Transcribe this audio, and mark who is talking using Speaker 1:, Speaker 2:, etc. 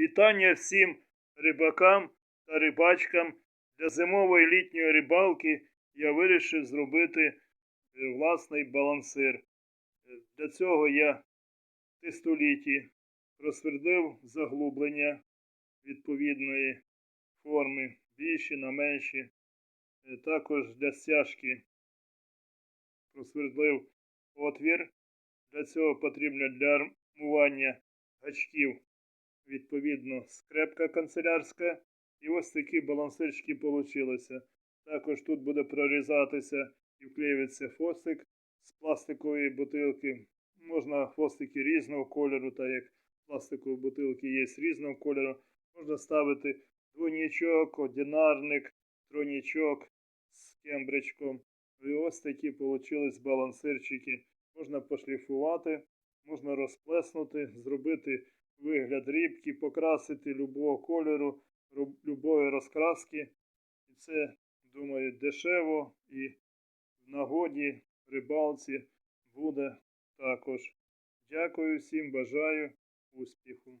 Speaker 1: Вітання всім рибакам та рибачкам. Для зимової літньої рибалки я вирішив зробити е, власний балансир. Е, Для цього я в тистоліті розсвердлив заглублення відповідної форми, більші на менші. Е, Також для стяжки просвердлив отвір. Для цього потрібно для армування гачків відповідно скрепка канцелярська. І ось такі балансирчики получилися. Також тут буде прорізатися і вклеюється фостик з пластикової бутилки. Можна фостики різного кольору, так як пластикові бутилки є різного кольору. Можна ставити двойничок, одинарник, тройничок з кембричком. І ось такі получились балансирчики. Можна пошліфувати, можна розплеснути, зробити вигляд рибки, покрасити любого кольору, любої розкраски. І це, думаю, дешево і в нагоді рибалці буде також. Дякую всім, бажаю успіху.